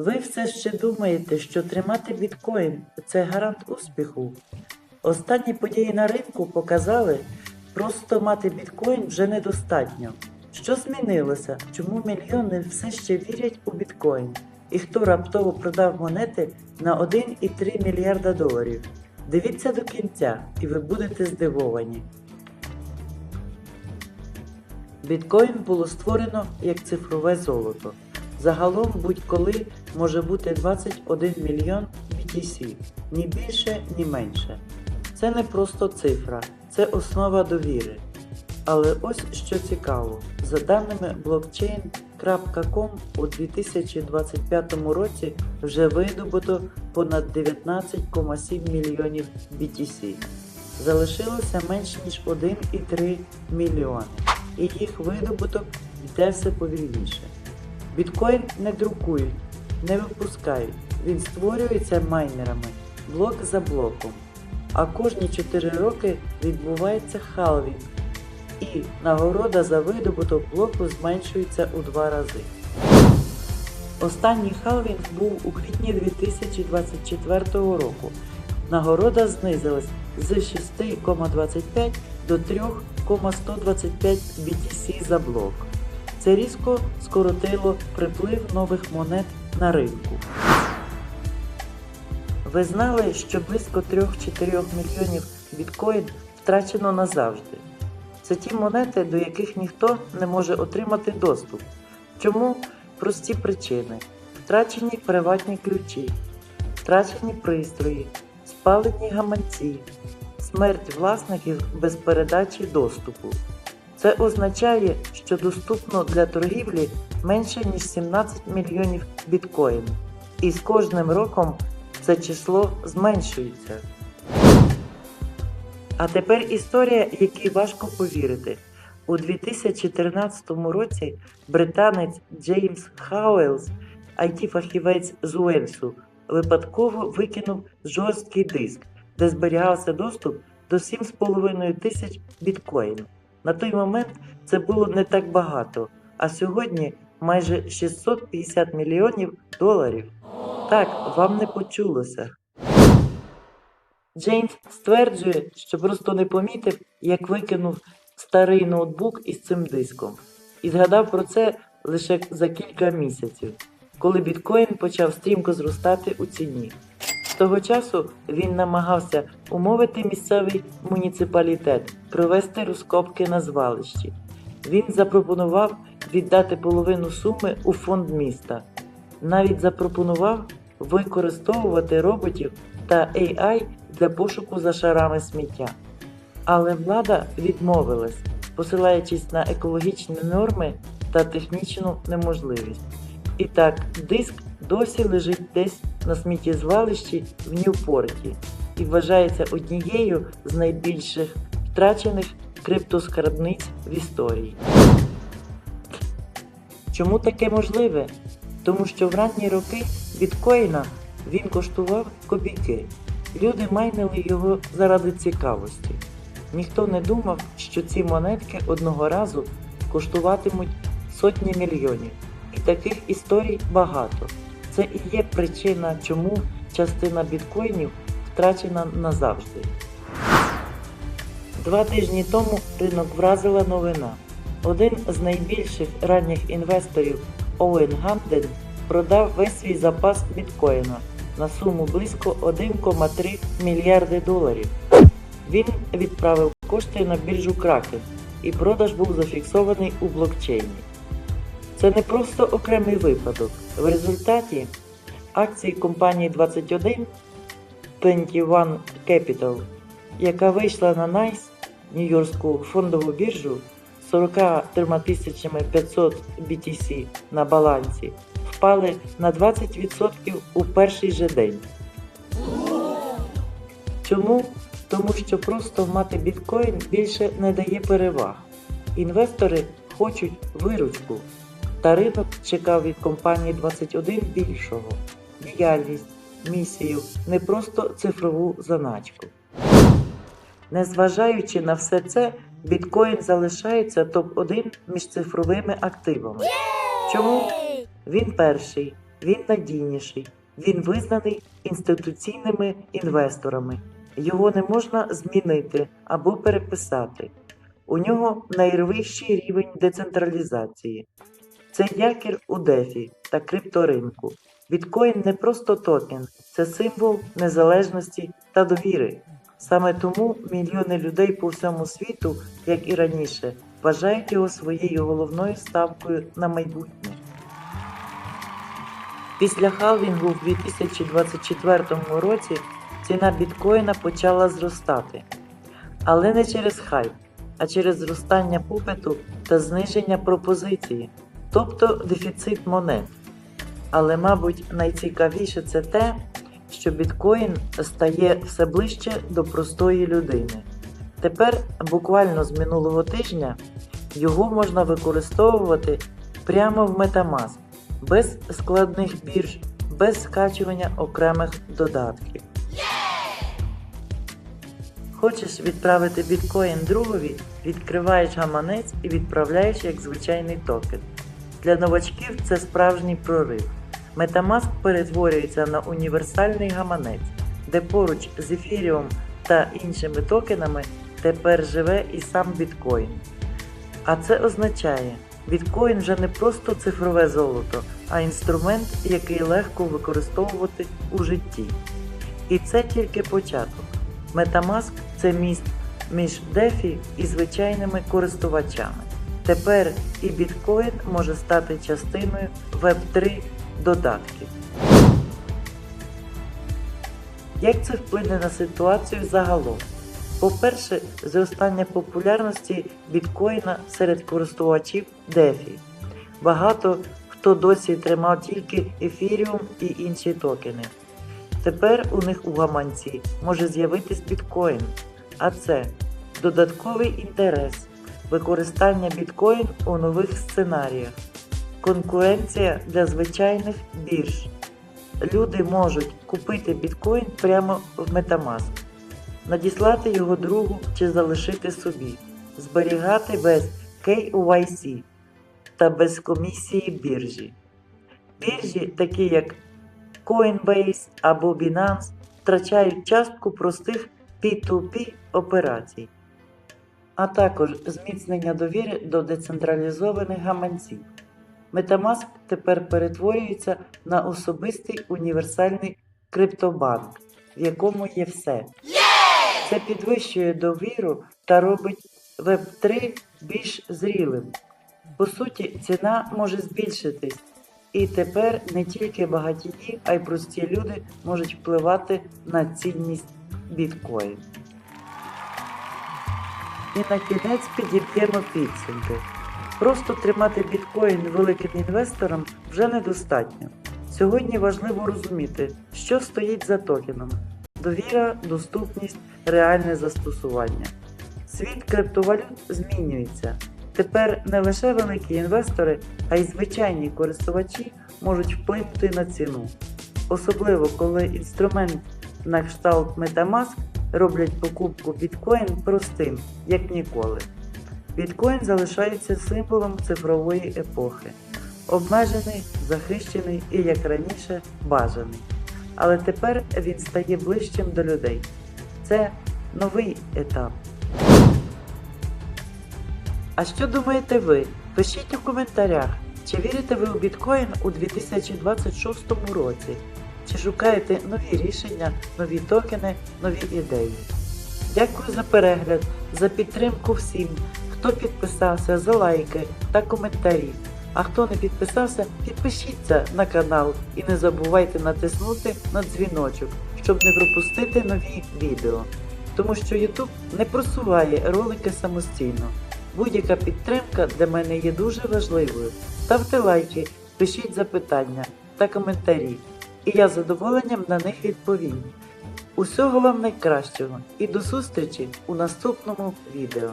Ви все ще думаєте, що тримати біткоін це гарант успіху? Останні події на ринку показали, просто мати біткоін вже недостатньо. Що змінилося? Чому мільйони все ще вірять у біткоін? І хто раптово продав монети на 1,3 мільярда доларів? Дивіться до кінця, і ви будете здивовані. Біткоін було створено як цифрове золото. Загалом будь-коли може бути 21 мільйон BTC, ні більше, ні менше. Це не просто цифра, це основа довіри. Але ось що цікаво, за даними blockchain.com у 2025 році вже видобуто понад 19,7 мільйонів BTC. Залишилося менш ніж 1,3 мільйони, і їх видобуток йде все повільніше. Біткоін не друкують, не випускають, він створюється майнерами блок за блоком. А кожні 4 роки відбувається халвінг, і нагорода за видобуток блоку зменшується у два рази. Останній халвінг був у квітні 2024 року. Нагорода знизилась з 6,25 до 3,125 BTC за блок. Це різко скоротило приплив нових монет на ринку. Ви знали, що близько 3-4 мільйонів біткоін втрачено назавжди. Це ті монети, до яких ніхто не може отримати доступ. Чому? Прості причини: втрачені приватні ключі, втрачені пристрої, спалені гаманці, смерть власників без передачі доступу. Це означає, що доступно для торгівлі менше ніж 17 мільйонів біткоїн. І з кожним роком це число зменшується. А тепер історія, якій важко повірити. У 2014 році британець Джеймс Хауелс, IT-фахівець з Уельсу, випадково викинув жорсткий диск, де зберігався доступ до 7,5 тисяч біткоїнів. На той момент це було не так багато, а сьогодні майже 650 мільйонів доларів. Так, вам не почулося. Джеймс стверджує, що просто не помітив, як викинув старий ноутбук із цим диском, і згадав про це лише за кілька місяців, коли біткоін почав стрімко зростати у ціні. Того часу він намагався умовити місцевий муніципалітет провести розкопки на звалищі. Він запропонував віддати половину суми у фонд міста. Навіть запропонував використовувати роботів та AI для пошуку за шарами сміття. Але влада відмовилась, посилаючись на екологічні норми та технічну неможливість. І так, диск досі лежить десь на сміттєзвалищі в Ньюпорті і вважається однією з найбільших втрачених криптоскарбниць в історії. Чому таке можливе? Тому що в ранні роки біткоїна він коштував копійки. Люди майнили його заради цікавості. Ніхто не думав, що ці монетки одного разу коштуватимуть сотні мільйонів. І таких історій багато. Це і є причина, чому частина біткоїнів втрачена назавжди. Два тижні тому ринок вразила новина. Один з найбільших ранніх інвесторів Оуен Гамден продав весь свій запас біткоїна на суму близько 1,3 мільярди доларів. Він відправив кошти на біржу Кракен, і продаж був зафіксований у блокчейні. Це не просто окремий випадок. В результаті акції компанії 21 21 Capital, яка вийшла на NICE, Нью-Йоркську фондову біржу, з 43 500 BTC на балансі, впали на 20% у перший же день. Чому? Тому що просто мати біткоін більше не дає переваг. Інвестори хочуть виручку, та ринок чекав від компанії 21 більшого діяльність, місію, не просто цифрову заначку. Незважаючи на все це, біткоін залишається топ-1 між цифровими активами. Чому? Він перший. він надійніший, він визнаний інституційними інвесторами. Його не можна змінити або переписати. У нього найвищий рівень децентралізації. Це якір у дефі та крипторинку. Біткоін не просто токен, це символ незалежності та довіри. Саме тому мільйони людей по всьому світу, як і раніше, вважають його своєю головною ставкою на майбутнє. Після халвінгу в 2024 році ціна біткоїна почала зростати. Але не через хайп, а через зростання попиту та зниження пропозиції, тобто дефіцит монет. Але, мабуть, найцікавіше це те, що біткоін стає все ближче до простої людини. Тепер, буквально з минулого тижня, його можна використовувати прямо в Metamask, без складних бірж, без скачування окремих додатків. Хочеш відправити біткоін другові, відкриваєш гаманець і відправляєш як звичайний токен. Для новачків це справжній прорив. Metamask перетворюється на універсальний гаманець, де поруч з ефіріум та іншими токенами тепер живе і сам біткоін. А це означає, біткоін вже не просто цифрове золото, а інструмент, який легко використовувати у житті. І це тільки початок. Metamask – це міст між DeFi і звичайними користувачами. Тепер і біткоін може стати частиною Web3 додатків. Як це вплине на ситуацію загалом? По-перше, зростання популярності біткоїна серед користувачів DeFi. Багато хто досі тримав тільки ефіріум і інші токени. Тепер у них у гаманці може з'явитись біткоін, а це додатковий інтерес, використання біткоін у нових сценаріях, конкуренція для звичайних бірж. Люди можуть купити біткоін прямо в Metamask, надіслати його другу чи залишити собі, зберігати без KYC та без комісії біржі. Біржі, такі як Coinbase або Binance, втрачають частку простих P2P операцій, також зміцнення довіри до децентралізованих гаманців. Metamask тепер перетворюється на особистий універсальний криптобанк, в якому є все. Це підвищує довіру та робить Web3 більш зрілим. По суті, ціна може збільшитись, і тепер не тільки багатії, а й прості люди можуть впливати на цінність біткоін. І на кінець підіб'ємо підсумки. Просто тримати біткоін великим інвесторам вже недостатньо. Сьогодні важливо розуміти, що стоїть за токеном: довіра, доступність, реальне застосування. Світ криптовалют змінюється. Тепер не лише великі інвестори, а й звичайні користувачі можуть вплинути на ціну. Особливо коли інструмент на кшталт Metamask роблять покупку біткоін простим, як ніколи. Біткоін залишається символом цифрової епохи, обмежений, захищений і, як раніше, бажаний. Але тепер він стає ближчим до людей. Це новий етап. А що думаєте ви? Пишіть у коментарях, чи вірите ви у біткоін у 2026 році, чи шукаєте нові рішення, нові токени, нові ідеї. Дякую за перегляд, за підтримку всім, хто підписався, за лайки та коментарі. А хто не підписався, підпишіться на канал і не забувайте натиснути на дзвіночок, щоб не пропустити нові відео. Тому що YouTube не просуває ролики самостійно. Будь-яка підтримка для мене є дуже важливою. Ставте лайки, пишіть запитання та коментарі, і я з задоволенням на них відповім. Усього вам найкращого і до зустрічі у наступному відео.